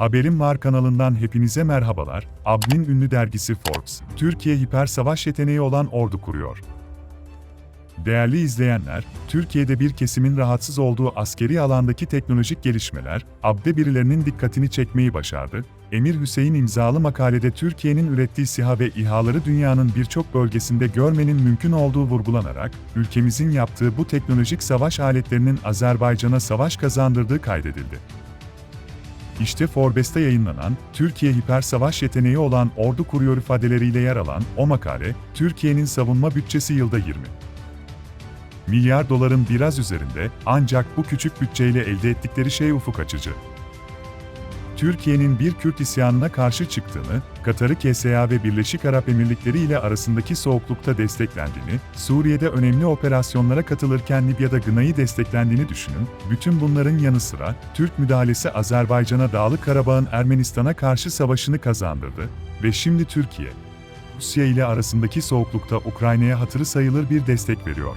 Haberim Var kanalından hepinize merhabalar. ABD'nin ünlü dergisi Forbes, Türkiye hiper savaş yeteneği olan ordu kuruyor. Değerli izleyenler, Türkiye'de bir kesimin rahatsız olduğu askeri alandaki teknolojik gelişmeler, ABD birilerinin dikkatini çekmeyi başardı. Emir Hüseyin imzalı makalede Türkiye'nin ürettiği SİHA ve İHA'ları dünyanın birçok bölgesinde görmenin mümkün olduğu vurgulanarak, ülkemizin yaptığı bu teknolojik savaş aletlerinin Azerbaycan'a savaş kazandırdığı kaydedildi. İşte Forbes'te yayınlanan, Türkiye hiper savaş yeteneği olan ordu kuruyor ifadeleriyle yer alan o makale, Türkiye'nin savunma bütçesi yılda 20 milyar doların biraz üzerinde ancak bu küçük bütçeyle elde ettikleri şey ufuk açıcı. Türkiye'nin bir Kürt isyanına karşı çıktığını, Katar'ı KSA ve Birleşik Arap Emirlikleri ile arasındaki soğuklukta desteklendiğini, Suriye'de önemli operasyonlara katılırken Libya'da Gına'yı desteklendiğini düşünün, bütün bunların yanı sıra, Türk müdahalesi Azerbaycan'a Dağlık Karabağ'ın Ermenistan'a karşı savaşını kazandırdı ve şimdi Türkiye, Rusya ile arasındaki soğuklukta Ukrayna'ya hatırı sayılır bir destek veriyor.